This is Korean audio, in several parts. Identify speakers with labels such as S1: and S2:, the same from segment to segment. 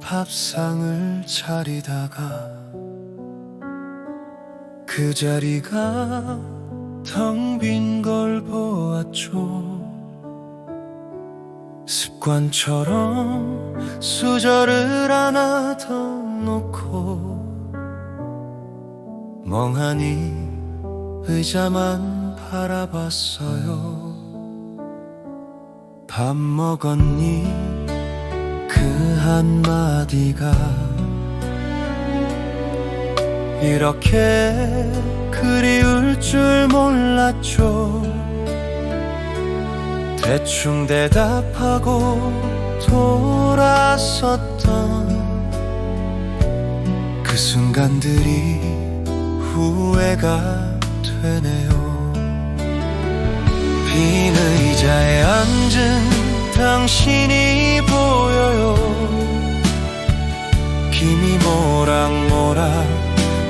S1: 밥상을 차리다가 그 자리가 텅 빈 걸 보았죠. 습관처럼 수저를 하나 더 놓고 멍하니 의자만 바라봤어요. 밥 먹었니 그 한마디가 이렇게 그리울 줄 몰랐죠. 대충 대답하고 돌아섰던 그 순간들이 후회가 되네요. 빈 의자에 앉은 당신이 보여 요 김이 모락모락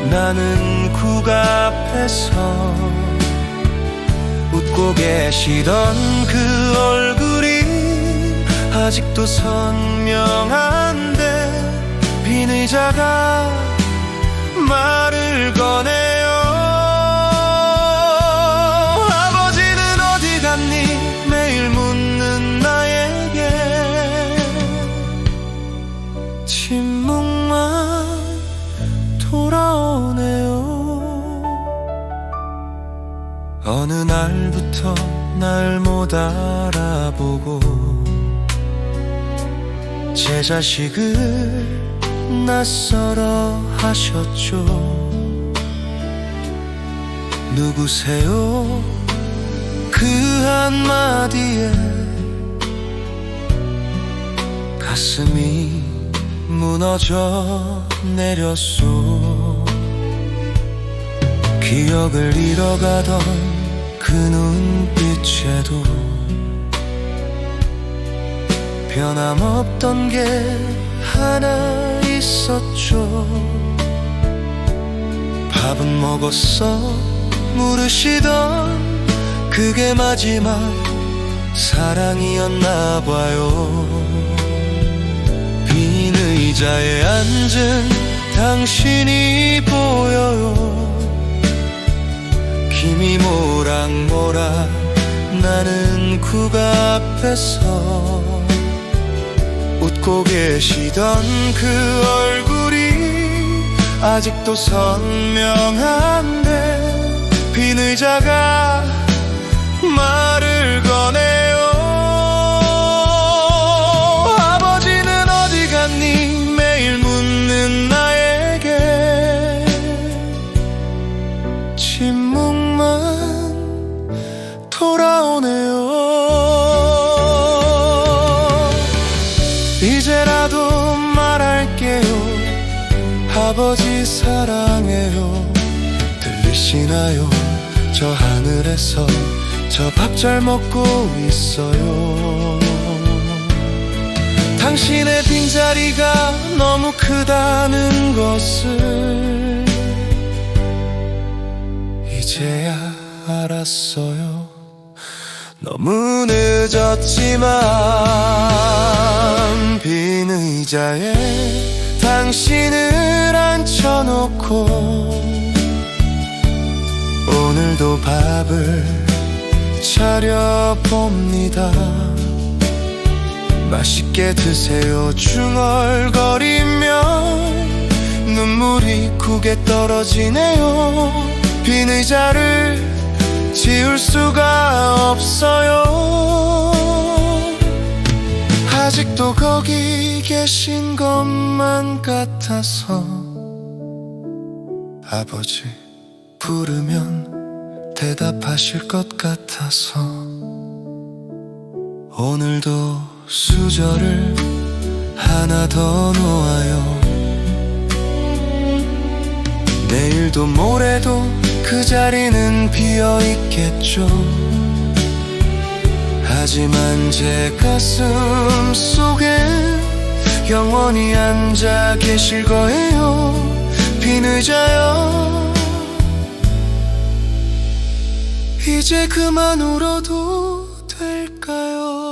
S1: 나는 국 앞에서 웃고 계시던 그 얼굴이 아직도 선명한데 빈 의자가 말을 거네 어느 날부터 날 못 알아보고 제 자식을 낯설어 하셨죠. 누구세요? 그 한마디에 가슴이 무너져 내렸소 기억을 잃어가던 그 눈빛에도 변함없던 게 하나 있었죠. 밥은 먹었어 물으시던 그게 마지막 사랑이었나 봐요. 빈 의자에 앉은 당신이 보여요 김이 모락모락 나는 국 앞에서 웃고 계시던 그 얼굴이 아직도 선명한데 빈 의자가 말을 거네 돌아오네요. 이제라도 말할게요. 아버지 사랑해요. 들리시나요? 저 하늘에서 저 밥 잘 먹고 있어요. 당신의 빈자리가 너무 크다는 것을 이제야 알았어요 너무 늦었지만 빈 의자에 당신을 앉혀놓고 오늘도 밥을 차려봅니다. 맛있게 드세요. 중얼거리며 눈물이 국에 떨어지네요. 빈 의자를 지울 수가 없어요. 아직도 거기 계신 것만 같아서 아버지 부르면 대답하실 것 같아서 오늘도 수저를 하나 더 놓아요. 내일도 모레도 그 자리는 비어 있겠죠 하지만 제 가슴 속에 영원히 앉아 계실 거예요. 비늦어요. 이제 그만 울어도 될까요?